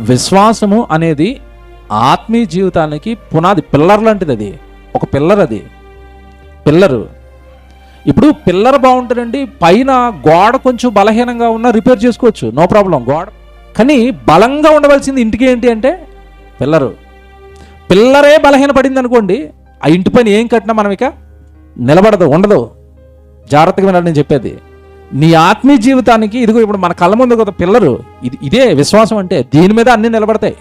విశ్వాసము అనేది ఆత్మీయ జీవితానికి పునాది పిల్లర్ లాంటిది అది. ఒక పిల్లర్ అది. పిల్లరు. ఇప్పుడు పిల్లర్ బాగుంటుందండి పైన గోడ కొంచెం బలహీనంగా ఉన్నా రిపేర్ చేసుకోవచ్చు నో ప్రాబ్లం గోడ. కానీ బలంగా ఉండవలసింది ఇంటికి ఏంటి అంటే పిల్లరు. పిల్లరే బలహీన పడింది అనుకోండి ఆ ఇంటి పైన ఏం కట్టినా మనం ఇక నిలబడదు ఉండదు. జాగ్రత్తగా వినాలి నేను చెప్పేది. నీ ఆత్మీయ జీవితానికి ఇదిగో ఇప్పుడు మన కళ్ళ ముందు ఒక పిల్లరు. ఇది ఇదే విశ్వాసం అంటే దీని మీద అన్నీ నిలబడతాయి.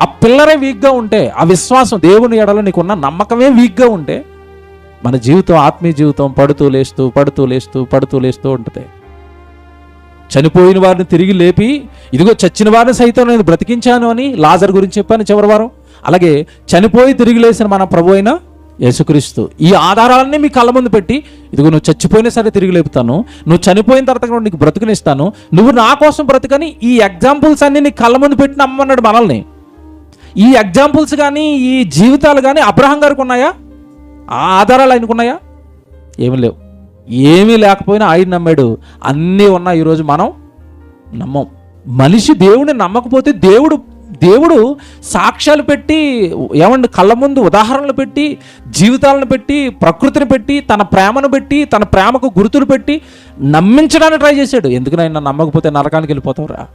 ఆ పిల్లరే వీక్గా ఉంటే ఆ విశ్వాసం దేవుని ఎడలో నీకున్న నమ్మకమే వీక్గా ఉంటే మన జీవితం ఆత్మీయ జీవితం పడుతూ లేస్తూ పడుతూ లేస్తూ పడుతూ లేస్తూ ఉంటుంది. చనిపోయిన వారిని తిరిగి లేపి ఇదిగో చచ్చిన వారిని సైతం నేను బ్రతికించాను అని లాజర్ గురించి చెప్పాను చివరి వారం. అలాగే చనిపోయి తిరిగి లేసిన మన ప్రభు అయినా యేసుక్రీస్తు. ఈ ఆధారాలన్నీ మీ కళ్ళ ముందు పెట్టి ఇదిగో నువ్వు చచ్చిపోయినా సరే తిరిగి లేపుతాను నువ్వు చనిపోయిన తర్వాత కూడా నీకు బ్రతుకునిస్తాను నువ్వు నా కోసం బ్రతుకని ఈ ఎగ్జాంపుల్స్ అన్ని నీ కళ్ళ ముందు పెట్టి నమ్మన్నాడు మనల్ని. ఈ ఎగ్జాంపుల్స్ కానీ ఈ జీవితాలు కానీ అబ్రహం గారికి ఉన్నాయా? ఆ ఆధారాలు ఆయనకు ఉన్నాయా? ఏమి లేవు. ఏమీ లేకపోయినా ఆయన నమ్మాడు. అన్నీ ఉన్నాయి ఈరోజు మనం నమ్మం. మనిషి దేవుడిని నమ్మకపోతే దేవుడు దేవుడు సాక్ష్యాలు పెట్టి ఏమండి కళ్ళ ముందు ఉదాహరణలు పెట్టి జీవితాలను పెట్టి ప్రకృతిని పెట్టి తన ప్రేమను పెట్టి తన ప్రేమకు గుర్తులు పెట్టి నమ్మించడానికి ట్రై చేశాడు. ఎందుకు ఆయన నమ్మకపోతే నరకానికి వెళ్ళిపోతావురా?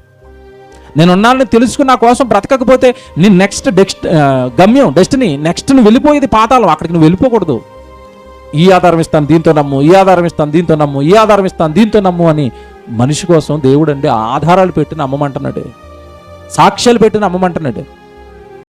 నేను ఉన్నానని తెలుసుకుని నా కోసం బ్రతకకపోతే నీ నెక్స్ట్ డెక్స్ట్ గమ్యం డెస్టినీ నెక్స్ట్ నువ్వు వెళ్ళిపోయేది పాతాలం అక్కడికి నువ్వు వెళ్ళిపోకూడదు. ఈ ఆధారం ఇస్తాను దీంతో నమ్ము ఈ ఆధారం ఇస్తాను దీంతో నమ్ము ఈ ఆధారం ఇస్తాను దీంతో నమ్ము అని మనిషి కోసం దేవుడు అండి ఆధారాలు పెట్టి నమ్మమంటున్నాడే. సాక్ష్యాలు పెట్టి అమ్మమంటున్నాడు